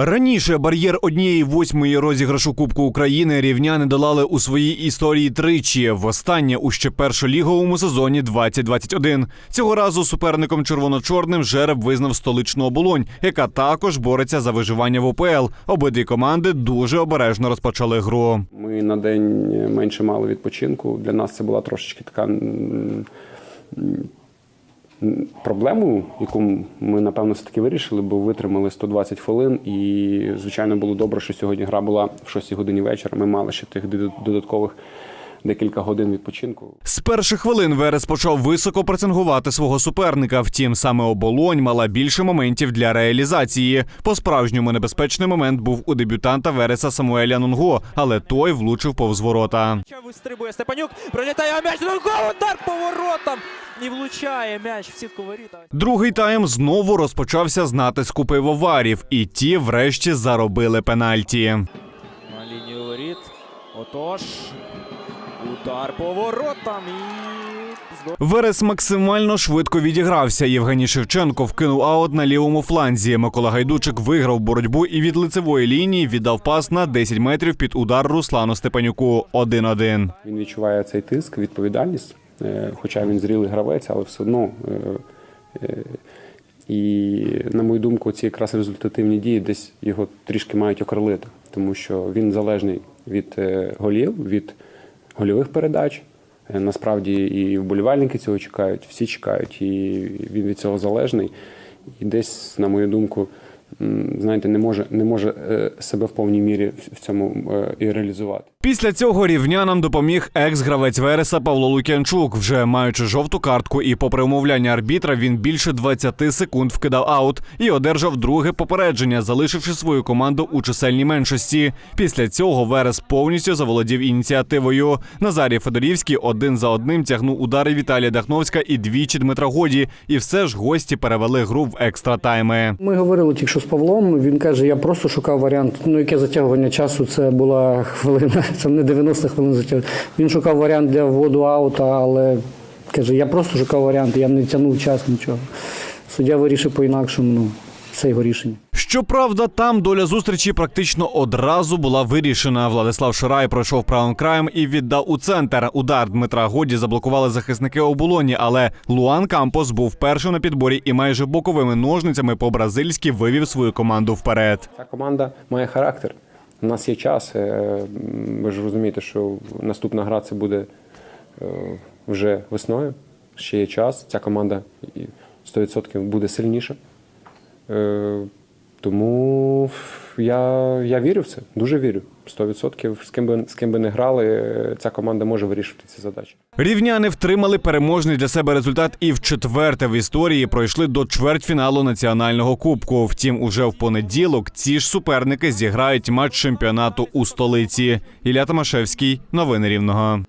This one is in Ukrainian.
Раніше бар'єр однієї восьмої розіграшу Кубку України рівняни долали у своїй історії тричі. Востаннє у ще першоліговому сезоні 2021. Цього разу суперником червоно-чорним жереб визнав столичну оболонь, яка також бореться за виживання в ОПЛ. Обидві команди дуже обережно розпочали гру. Ми на день менше мали відпочинку. Для нас це була трошечки така проблему, яку ми напевно все таки вирішили, бо витримали 120 хвилин. І звичайно було добре, що сьогодні гра була в 6 годині вечора. Ми мали ще тих додат- додаткових декілька годин відпочинку. З перших хвилин Верес почав високо пресингувати свого суперника. Втім, саме оболонь мала більше моментів для реалізації. По справжньому небезпечний момент був у дебютанта Вереса Самуеля Нунго, але той влучив повз ворота. Вистрибує Степанюк, пролітає м'яч, ну, гол, удар по воротам і влучає м'яч в сітку воріта. Другий тайм знову розпочався з натиску пивоварів, і ті, врешті, заробили пенальті. На лінію воріт. Отож, удар по воротам і... Верес максимально швидко відігрався. Євгеній Шевченко вкинув аут на лівому фланзі. Микола Гайдучик виграв боротьбу і від лицевої лінії віддав пас на 10 метрів під удар Руслану Степанюку 1-1. Він відчуває цей тиск, відповідальність, е, хоча він зрілий гравець, але все одно. е, е, І, на мою думку, ці якраз результативні дії десь його трішки мають окрилити, тому що він залежний від е, голів, від гольових передач. Е, Насправді і вболівальники цього чекають, всі чекають, і він від цього залежний. І десь, на мою думку, знаєте, не може, не може е, себе в повній мірі в- цьому і реалізувати. Після цього рівнянам допоміг екс-гравець Вереса Павло Лук'янчук. Вже маючи жовту картку і попри умовляння арбітра, він більше 20 секунд вкидав аут і одержав друге попередження, залишивши свою команду у чисельній меншості. Після цього Верес повністю заволодів ініціативою. Назарій Федорівський один за одним тягнув удари Віталія Дахновська і двічі Дмитра Годі. І все ж гості перевели гру в екстратайми. Ми говорили тільки що з Павлом. Він каже, я просто шукав варіант. Ну, яке затягування часу? Це була хвилина, це не 90 хвилин затягування. Він шукав варіант для вводу аута, але каже, я просто шукав варіант, я не тягнув час, нічого. Суддя вирішив по-інакшому, ну, це його рішення. Щоправда, там доля зустрічі практично одразу була вирішена. Владислав Ширай пройшов правим краєм і віддав у центр. Удар Дмитра Годі заблокували захисники оболоні, але Луан Кампос був першим на підборі і майже боковими ножницями по-бразильськи вивів свою команду вперед. Ця команда має характер. У нас є час. е, Ви ж розумієте, що наступна гра це буде е, вже весною. Ще є час. Ця команда і 100% буде сильніша. Тому я, я вірю в це, дуже вірю. 100% з ким би з ким би не грали, ця команда може вирішувати ці задачі. Рівняни втримали переможний для себе результат і в четверте в історії пройшли до чвертьфіналу національного кубку. Втім, уже в понеділок ці ж суперники зіграють матч чемпіонату у столиці. Ілля Томашевський, новини рівного.